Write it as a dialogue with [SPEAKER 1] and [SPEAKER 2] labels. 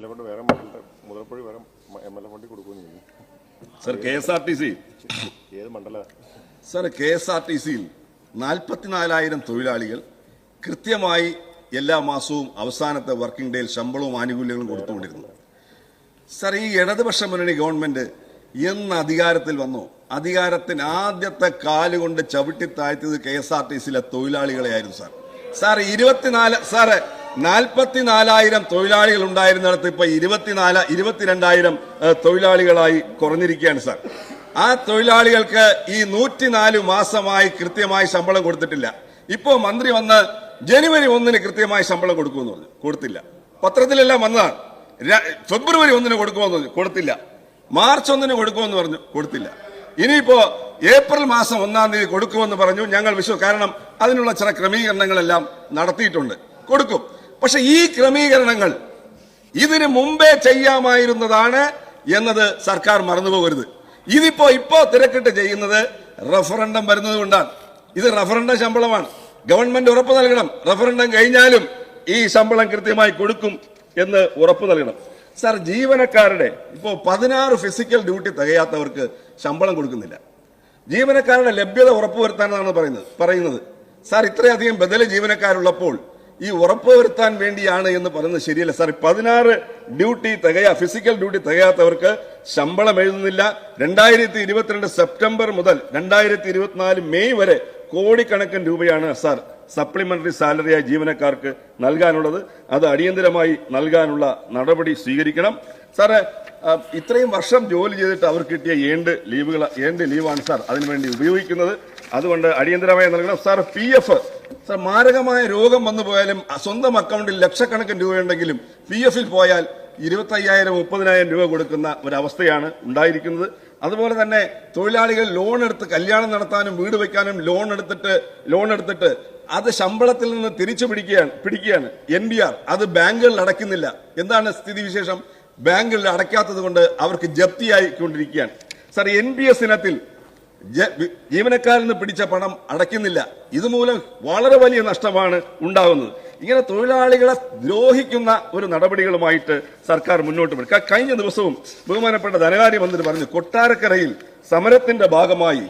[SPEAKER 1] എല്ലാം കൊണ്ട് വേറെ മണ്ഡലത്തെ മുതലപ്പുഴ വേറെ എം എൽ എ ഫണ്ടിൽ കൊടുക്കുമെന്ന് ചോദിക്കും
[SPEAKER 2] sir K S R T C.
[SPEAKER 1] ഏത് മണ്ഡല?
[SPEAKER 2] Sir K S R T സിയിൽ നാൽപ്പത്തിനാലായിരം തൊഴിലാളികൾ കൃത്യമായി എല്ലാ മാസവും അവസാനത്തെ വർക്കിംഗ് ഡേയിൽ ശമ്പളവും ആനുകൂല്യങ്ങളും കൊടുത്തുകൊണ്ടിരുന്നു. സർ ഈ ഇടതുപക്ഷ മുന്നണി ഗവൺമെന്റ് എന്ന് അധികാരത്തിൽ വന്നു? അധികാരത്തിന് ആദ്യത്തെ കാലുകൊണ്ട് ചവിട്ടി താഴ്ത്തിയത് കെ എസ് ആർ ടി സിയിലെ തൊഴിലാളികളെയായിരുന്നു സാർ. സാർ ഇരുപത്തിനാല് സാറ് നാൽപ്പത്തിനാലായിരം തൊഴിലാളികൾ ഉണ്ടായിരുന്നിടത്ത് ഇപ്പൊ ഇരുപത്തിനാല് ഇരുപത്തിരണ്ടായിരം തൊഴിലാളികളായി കുറഞ്ഞിരിക്കുകയാണ് സാർ. ആ തൊഴിലാളികൾക്ക് ഈ നൂറ്റിനാല് മാസമായി കൃത്യമായി ശമ്പളം കൊടുത്തിട്ടില്ല. ഇപ്പോ മന്ത്രി വന്ന് ജനുവരി ഒന്നിന് കൃത്യമായി ശമ്പളം കൊടുക്കുമെന്ന് പറഞ്ഞു. കൊടുത്തില്ല. പത്രത്തിലെല്ലാം വന്നതാണ്. ഫെബ്രുവരി ഒന്നിന് കൊടുക്കുമെന്ന് പറഞ്ഞു. കൊടുത്തില്ല. മാർച്ച് ഒന്നിന് കൊടുക്കുമെന്ന് പറഞ്ഞു. കൊടുത്തില്ല. ഇനിയിപ്പോ ഏപ്രിൽ മാസം ഒന്നാം തീയതി കൊടുക്കുമെന്ന് പറഞ്ഞു. ഞങ്ങൾ വിശ്വ കാരണം അതിനുള്ള ചില ക്രമീകരണങ്ങളെല്ലാം നടത്തിയിട്ടുണ്ട്. കൊടുക്കും. പക്ഷെ ഈ ക്രമീകരണങ്ങൾ ഇതിനു മുമ്പേ ചെയ്യാമായിരുന്നതാണ് എന്നത് സർക്കാർ മറന്നുപോകരുത്. ഇതിപ്പോ ഇപ്പോ തിരക്കിട്ട് ചെയ്യുന്നത് റഫറണ്ടം വരുന്നത് കൊണ്ടാണ്. ഇത് റഫറണ്ടം ശമ്പളമാണ്. ഗവൺമെന്റ് ഉറപ്പ് നൽകണം. റഫറണ്ടം കഴിഞ്ഞാലും ഈ ശമ്പളം കൃത്യമായി കൊടുക്കും എന്ന് ഉറപ്പ് നൽകണം. സാർ ജീവനക്കാരുടെ ഇപ്പോ പതിനാറ് ഫിസിക്കൽ ഡ്യൂട്ടി തികയാത്തവർക്ക് ശമ്പളം കൊടുക്കുന്നില്ല. ജീവനക്കാരുടെ ലഭ്യത ഉറപ്പുവരുത്താനാണ് പറയുന്നത് പറയുന്നത്. സാർ ഇത്രയധികം ബദല ജീവനക്കാരുള്ളപ്പോൾ ഈ ഉറപ്പ് വരുത്താൻ വേണ്ടിയാണ് എന്ന് പറയുന്നത് ശരിയല്ല. സാർ പതിനാറ് ഡ്യൂട്ടി തികയാ ഫിസിക്കൽ ഡ്യൂട്ടി തികയാത്തവർക്ക് ശമ്പളം എഴുതുന്നില്ല. രണ്ടായിരത്തി ഇരുപത്തിരണ്ട് സെപ്റ്റംബർ മുതൽ രണ്ടായിരത്തി ഇരുപത്തിനാല് മെയ് വരെ കോടിക്കണക്കിന് രൂപയാണ് സാർ സപ്ലിമെന്ററി സാലറിയായി ജീവനക്കാർക്ക് നൽകാനുള്ളത്. അത് അടിയന്തരമായി നൽകാനുള്ള നടപടി സ്വീകരിക്കണം. സാറെ ഇത്രയും വർഷം ജോലി ചെയ്തിട്ട് അവർ കിട്ടിയ ഏണ്ട് ലീവുകൾ ഏണ്ട് ലീവാണ് സാർ അതിനുവേണ്ടി ഉപയോഗിക്കുന്നത്. അതുകൊണ്ട് അടിയന്തരമായി നൽകണം. സാർ പി എഫ് സാർ മാരകമായ രോഗം വന്നു പോയാലും സ്വന്തം അക്കൗണ്ടിൽ ലക്ഷക്കണക്കിന് രൂപയുണ്ടെങ്കിലും പി എഫിൽ പോയാൽ ഇരുപത്തി അയ്യായിരം മുപ്പതിനായിരം രൂപ കൊടുക്കുന്ന ഒരവസ്ഥയാണ് ഉണ്ടായിരിക്കുന്നത്. അതുപോലെ തന്നെ തൊഴിലാളികൾ ലോൺ എടുത്ത് കല്യാണം നടത്താനും വീട് വെക്കാനും ലോൺ എടുത്തിട്ട് ലോൺ എടുത്തിട്ട് അത് ശമ്പളത്തിൽ നിന്ന് തിരിച്ചു പിടിക്കുകയാണ് പിടിക്കുകയാണ്. എൻ ബി ആർ അത് ബാങ്കുകളിൽ അടയ്ക്കുന്നില്ല. എന്താണ് സ്ഥിതിവിശേഷം? ബാങ്കുകളിൽ അടയ്ക്കാത്തത് കൊണ്ട് അവർക്ക് ജപ്തിയായിക്കൊണ്ടിരിക്കുകയാണ്. സാർ എൻ ബി എസ് ഇനത്തിൽ ജീവനക്കാരിൽ നിന്ന് പിടിച്ച പണം അടയ്ക്കുന്നില്ല. ഇതുമൂലം വളരെ വലിയ നഷ്ടമാണ് ഉണ്ടാകുന്നത്. ഇങ്ങനെ തൊഴിലാളികളെ ദ്രോഹിക്കുന്ന ഒരു നടപടികളുമായിട്ട് സർക്കാർ മുന്നോട്ട് വരും. കഴിഞ്ഞ ദിവസവും ബഹുമാനപ്പെട്ട ധനകാര്യമന്ത്രി പറഞ്ഞു കൊട്ടാരക്കരയിൽ സമരത്തിന്റെ ഭാഗമായി